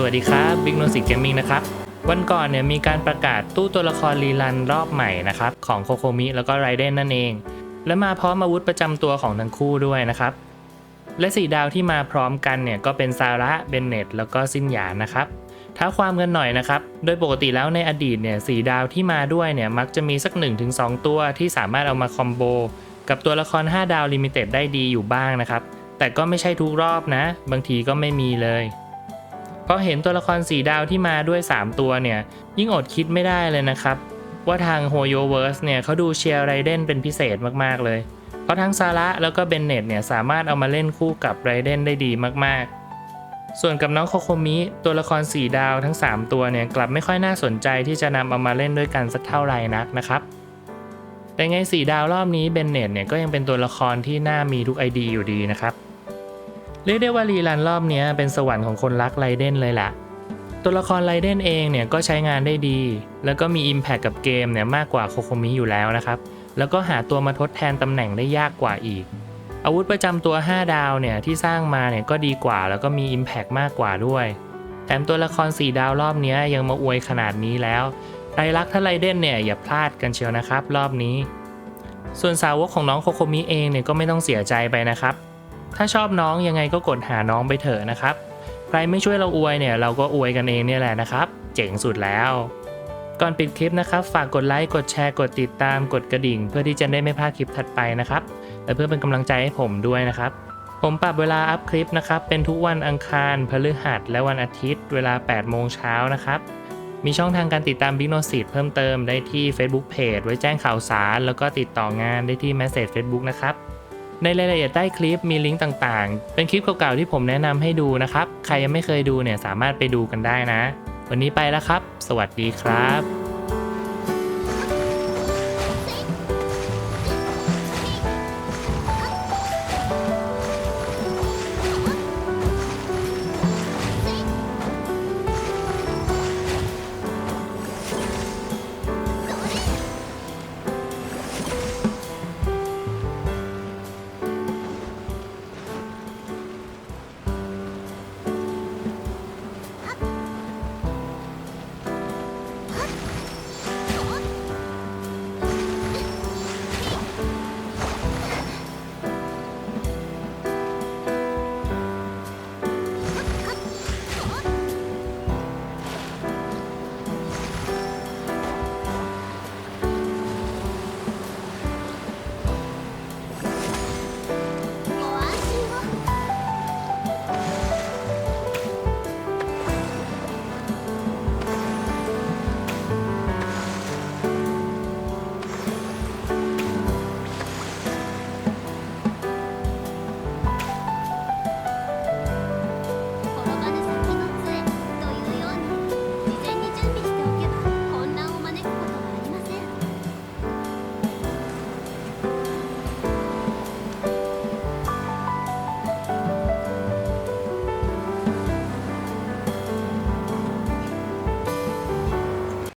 สวัสดีครับบิ๊กโนสิกเกมมิ่งนะครับ วันก่อนเนี่ยมีการประกาศตู้ตัวละครรีลันรอบใหม่นะครับ ของโคโคมิแล้วก็ไรเดนนั่นเอง และมาพร้อมอาวุธประจำตัวของทั้งคู่ด้วยนะครับ และสีดาวที่มาพร้อมกันเนี่ยก็เป็นซาระเบนเนตแล้วก็ซินหยานนะครับท้าความกันหน่อยนะครับ โดยปกติแล้วในอดีตเนี่ยสีดาวที่มาด้วยเนี่ยมักจะมีสัก 1-2 ตัวที่สามารถเอามาคอมโบกับตัวละคร 5 ดาวลิมิเต็ดได้ดีอยู่บ้างนะครับ แต่ก็ไม่ใช่ทุกรอบนะ บางทีก็ไม่มีเลย พอเห็นตัวละครสีดาวที่มาด้วย 3 ตัวเนี่ย ยิ่งอดคิดไม่ได้เลยนะครับ ว่าทางโฮโยเวิร์สเนี่ยเขาดูเชียร์ไรเดนเป็นพิเศษมากๆเลย เพราะทั้งซาระแล้วก็เบนเนตเนี่ยสามารถเอามาเล่นคู่กับไรเดนได้ดีมากๆ ส่วนกับน้องโคโคมิตัวละครสีดาวทั้ง 3 ตัวเนี่ยกลับไม่ค่อยน่าสนใจที่จะนำเอามาเล่นด้วยกันสักเท่าไหร่นักนะครับแต่ไงสีดาวรอบนี้เบนเนตเนี่ยก็ยังเป็นตัวละครที่น่ามีทุกไอดีอยู่ดีนะครับ เรียกได้ว่ารีลันรอบนี้เป็นสวรรค์ของคนรักไรเดนเลยล่ะ ตัวละครไรเดนเองเนี่ยก็ใช้งานได้ดี แล้วก็มี Impact กับเกมเนี่ยมากกว่าโคโคมิอยู่แล้วนะครับ แล้วก็หาตัวมาทดแทนตำแหน่งได้ยากกว่าอีก อาวุธประจำตัว 5 ดาวเนี่ยที่สร้างมาเนี่ยก็ดีกว่าแล้วก็มี Impact มากกว่าด้วย แถมตัวละคร 4 ดาวรอบนี้ยังมาอวยขนาดนี้แล้วใครรักถ้าไรเดนเนี่ยอย่าพลาดกันเชียวนะครับ รอบนี้ ส่วนสาวกของน้องโคโคมิเองเนี่ยก็ไม่ต้องเสียใจไปนะครับ ถ้าชอบน้องยังไงก็กดหาน้องไปเถอะนะครับ ใครไม่ช่วยเราอวยเนี่ยเราก็อวยกันเองเนี่ยแหละนะครับ เจ๋งสุดแล้ว ก่อนปิดคลิปนะครับ ฝากกดไลค์กดแชร์กดติดตามกดกระดิ่ง เพื่อที่จะได้ไม่พลาดคลิปถัดไปนะครับและเพื่อเป็นกำลังใจให้ผมด้วยนะครับ ผมปรับเวลาอัพคลิปนะครับ เป็นทุกวันอังคาร พฤหัส และวันอาทิตย์ เวลา 8 โมงเช้านะครับมีช่องทางการติดตาม Big n o s i t เพิ่มเติมได้ที่ Facebook Page ไว้แจ้งข่าวสาร แล้วก็ติดต่องานได้ที่ Message Facebook นะครับ ในรายละเอียดใต้คลิปมีลิงก์ต่างๆ เป็นคลิปเก่าๆที่ผมแนะนำให้ดูนะครับ ใครยังไม่เคยดูเนี่ยสามารถไปดูกันได้นะ วันนี้ไปแล้วครับ สวัสดีครับ